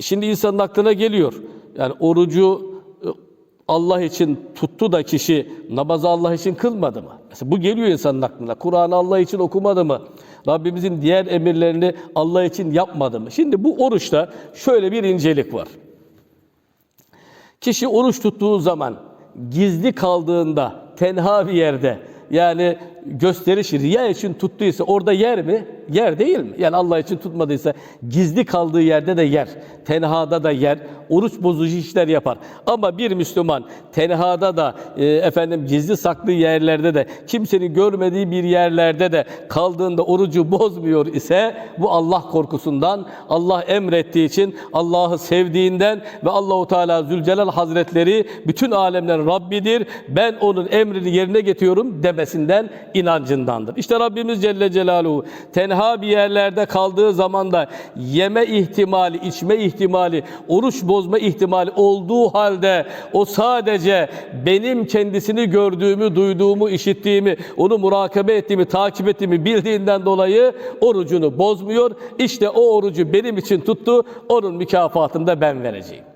Şimdi insanın aklına geliyor. Yani orucu e, Allah için tuttu da kişi namazı Allah için kılmadı mı? Mesela bu geliyor insanın aklına. Kur'an'ı Allah için okumadı mı? Rabbimizin diğer emirlerini Allah için yapmadı mı? Şimdi bu oruçta şöyle bir incelik var. Kişi oruç tuttuğu zaman gizli kaldığında tenha bir yerde yani gösteriş riya için tuttuysa orada yer mi? Yer değil mi? Yani Allah için tutmadıysa gizli kaldığı yerde de yer. Tenhada da yer. Oruç bozucu işler yapar. Ama bir Müslüman tenhada da e, efendim gizli saklı yerlerde de kimsenin görmediği bir yerlerde de kaldığında orucu bozmuyor ise bu Allah korkusundan, Allah emrettiği için, Allah'ı sevdiğinden ve Allahu Teala Zülcelal Hazretleri bütün alemlerin Rabbidir. Ben onun emrini yerine getiriyorum demesinden inancındandır. İşte Rabbimiz Celle Celaluhu tenha bir yerlerde kaldığı zaman da yeme ihtimali, içme ihtimali, oruç bozma ihtimali olduğu halde o sadece benim kendisini gördüğümü, duyduğumu, işittiğimi, onu murakabe ettiğimi, takip ettiğimi bildiğinden dolayı orucunu bozmuyor. İşte o orucu benim için tuttu, onun mükafatını da ben vereceğim.